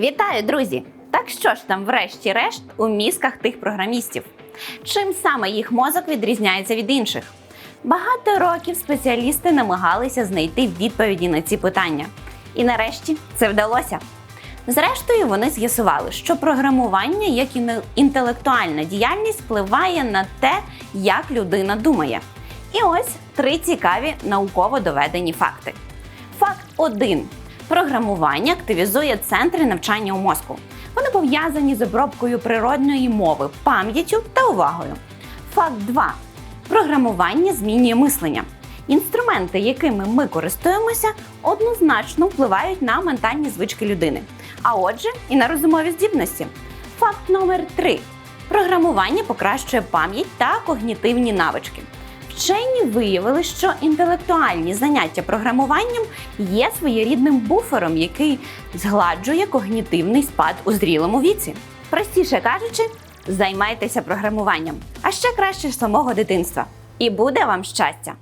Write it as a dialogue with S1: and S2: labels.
S1: Вітаю, друзі! Так що ж там, врешті-решт, у мізках тих програмістів? Чим саме їх мозок відрізняється від інших? Багато років спеціалісти намагалися знайти відповіді на ці питання. І нарешті це вдалося. Зрештою, вони з'ясували, що програмування, як і інтелектуальна діяльність, впливає на те, як людина думає. І ось три цікаві науково доведені факти. Факт 1. Програмування активізує центри навчання у мозку. Вони пов'язані з обробкою природної мови, пам'яттю та увагою. Факт 2. Програмування змінює мислення. Інструменти, якими ми користуємося, однозначно впливають на ментальні звички людини, а отже, і на розумові здібності. Факт номер 3. Програмування покращує пам'ять та когнітивні навички. Вчені виявили, що інтелектуальні заняття програмуванням є своєрідним буфером, який згладжує когнітивний спад у зрілому віці. Простіше кажучи, займайтеся програмуванням, а ще краще самого дитинства. І буде вам щастя!